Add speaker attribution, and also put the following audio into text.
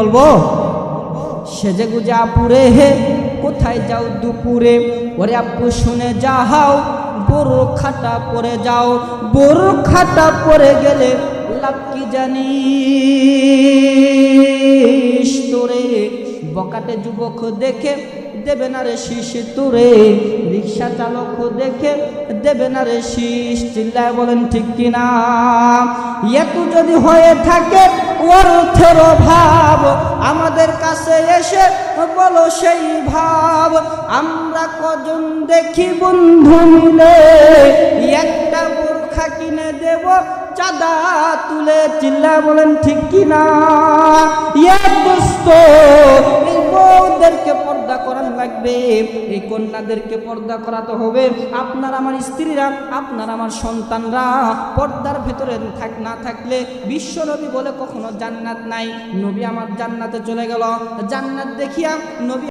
Speaker 1: বলব, সেজে গুজে আপুরে হে, কোথায় যাও দুপুরে? ওরে আপু শুনে যাহাও, বড় খাটা পরে যাও, বড় খাটা পরে গেলে লাভ কি জানিস তোরে? বকাটে যুবক দেখে দেবে না রে শীষ তোরে। রিক্সা চালক দেখে দেবে না রে শীষ। চিল্লায় বলেন ঠিক কিনা? এত যদি হয়ে থাকে অর্থের অভাব। আমাদের কাছে এসে বলো সেই ভাব। আমরা কজন দেখি বন্ধু মিলে? একটা বোরখা কিনে দেব, চাঁদা তুলে চিল্লা বলেন, ঠিক কিনা ইয়া দোস্ত লাগবে। এই কন্যাদেরকে পর্দা করাতে হবে। আপনার আমার স্ত্রীরা, আপনার আমার সন্তানরা পর্দার ভেতরে থাক, না থাকলে বিশ্ব নবী বলে কখনো জান্নাত নাই। নবী আমার জান্নাতে চলে গেল। জান্নাত দেখিয়া নবী